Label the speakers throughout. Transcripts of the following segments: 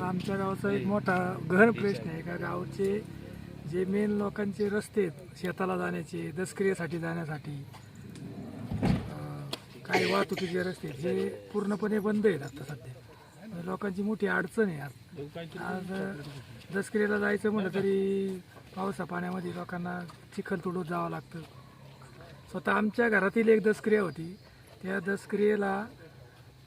Speaker 1: आता आमच्या गावाचा एक मोठा गहन प्रश्न आहे. का गावचे जे मेन लोकांचे रस्ते आहेत शेताला जाण्याचे दसक्रियेसाठी जाण्यासाठी काही वाहतुकीचे रस्ते आहेत, जे पूर्णपणे बंद आहेत आता सध्या. म्हणजे लोकांची मोठी अडचण आहे आज आज दसक्रियेला जायचं म्हटलं तरी पावसा पाण्यामध्ये लोकांना चिखल तुडून जावं लागतं. स्वतः आमच्या घरातील एक दसक्रिया होती. त्या दसक्रियेला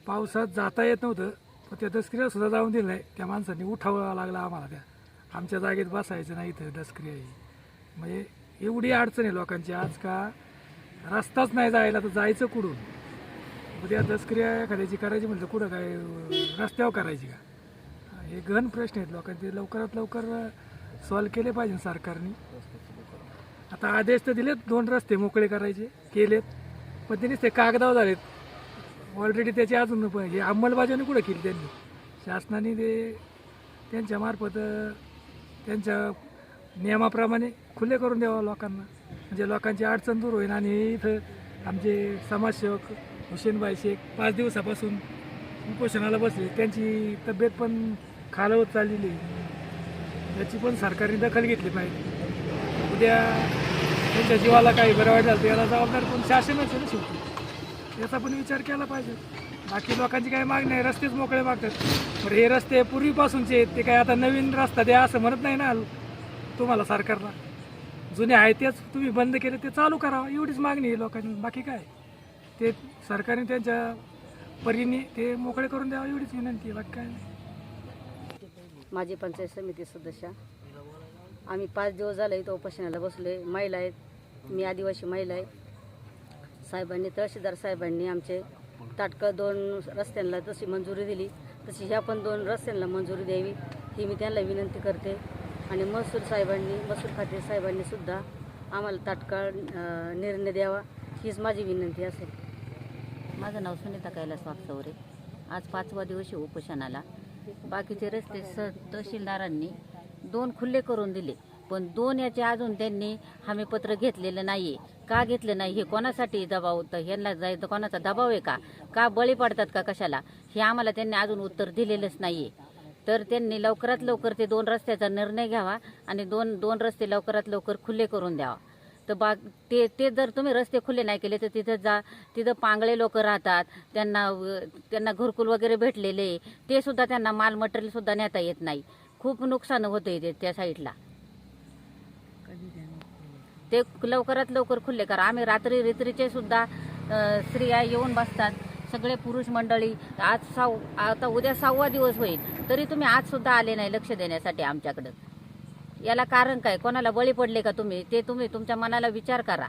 Speaker 1: पावसात जाता येत नव्हतं. मग त्या दसक्रिया सुद्धा जाऊन दिलं नाही त्या माणसांनी उठावं लागला आम्हाला त्या. आमच्या जागेत बसायचं नाही इथं दसक्रिया ही. म्हणजे एवढी अडचण आहे लोकांची. आज का रस्ताच नाही जायला तर जायचं कुठून? उद्या दसक्रिया एखाद्याची करायची म्हटलं कुठं काय रस्त्यावर करायची का? हे गहन प्रश्न आहेत लोकांचे. लवकरात लवकर सॉल्व केले पाहिजे सरकारने. आता आदेश तर दिलेत दोन रस्ते मोकळे करायचे केलेत. पण त्यांनीच ते कागदावर झालेत. ऑलरेडी त्याची अजून पण हे अंमलबजावणी कुठं केली त्यांनी? शासनाने ते त्यांच्या मार्फत त्यांच्या नियमाप्रमाणे खुले करून द्यावं लोकांना. म्हणजे लोकांची अडचण दूर होईल आणि इथं आमचे समाजसेवक हुसेनबाई शेख पाच दिवसापासून उपोषणाला बसले. त्यांची तब्येत पण खालवत चाललेली आहे. याची पण सरकारने दखल घेतली पाहिजे. उद्या त्यांच्या जीवाला काही बरं वाटलं झालं तर याला जबाबदार पण शासनच आहे ना शेवटी. याचा पण विचार केला पाहिजे. बाकी लोकांची काही मागणी आहे रस्तेच मोकळे मागतात. बरं हे रस्ते पूर्वीपासूनचे आहेत ते काय आता नवीन रस्ता द्या असं म्हणत नाही ना तुम्हाला सरकारला. जुने आहे तेच तुम्ही बंद केले ते चालू करावं एवढीच मागणी आहे लोकांनी बाकी काय? ते सरकारने त्यांच्या परीने ते मोकळे करून द्यावं एवढीच विनंती आहे. बाकी काय नाही.
Speaker 2: माझी पंचायत समिती सदस्य. आम्ही पाच दिवस झाले इथं पश्याला बसलो आहे महिला आहेत. मी आदिवासी महिला आहे. साहेबांनी तहसीलदार साहेबांनी आमचे ताटकं दोन रस्त्यांना तशी मंजुरी दिली तशी ह्या पण दोन रस्त्यांना मंजुरी द्यावी ही मी त्यांना विनंती करते. आणि महसूल साहेबांनी महसूल खाते साहेबांनी सुद्धा आम्हाला तात्काळ निर्णय द्यावा हीच माझी विनंती असेल.
Speaker 3: माझं नाव सुनीता कैलास वागचौरे आज पाचवा दिवशी उपोषणाला. बाकीचे रस्ते स तहसीलदारांनी दोन खुल्ले करून दिले पण दोन याचे अजून त्यांनी हमीपत्र घेतलेलं नाही का घेतलं नाही? हे कोणासाठी दबाव? होतं ह्यांना जायचं कोणाचा दबाव आहे का? का बळी पडतात का कशाला? हे आम्हाला त्यांनी अजून उत्तर दिलेलंच नाही तर त्यांनी लवकरात लवकर ते दोन रस्त्याचा निर्णय घ्यावा आणि दोन दोन रस्ते लवकरात लवकर खुले करून द्यावा. तर बाग ते ते जर तुम्ही रस्ते खुले नाही केले तर तिथं जा तिथं पांगळे लोक राहतात त्यांना त्यांना घरकुल वगैरे भेटलेले ते सुद्धा त्यांना माल मटेरियल सुद्धा नेता येत नाही. खूप नुकसान होतं ते त्या साईडला. ते लवकरात लवकर खुले करा आम्ही रात्री रित्रीचे सुद्धा स्त्रिया येऊन बसतात सगळे पुरुष मंडळी. आज साव आता उद्या सहावा दिवस होईल तरी तुम्ही आज सुद्धा आले नाही लक्ष देण्यासाठी आमच्याकडं. याला कारण काय? कोणाला बळी पडले का तुम्ही? ते तुम्ही तुमच्या मनाला विचार करा.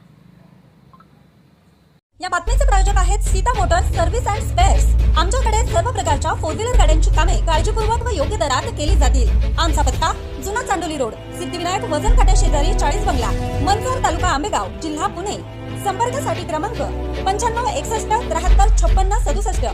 Speaker 4: या बातमीचे प्रायोजक आहेत Sita motors service and spares. आमच्याकडे सर्व प्रकारच्या फोर व्हीलर गाड्यांची कामे काळजीपूर्वक व योग्य दरात केली जातील. आमचा पत्ता जुना चांडोली रोड सिद्धिविनायक वजन काट्या शेजारी चाळीस बंगला मन आंबेगाव जिल्हा पुणे. संपर्कासाठी क्रमांक पंच्याण्णव एकसष्ट त्र्याहत्तर छप्पन्न सदुसष्ट.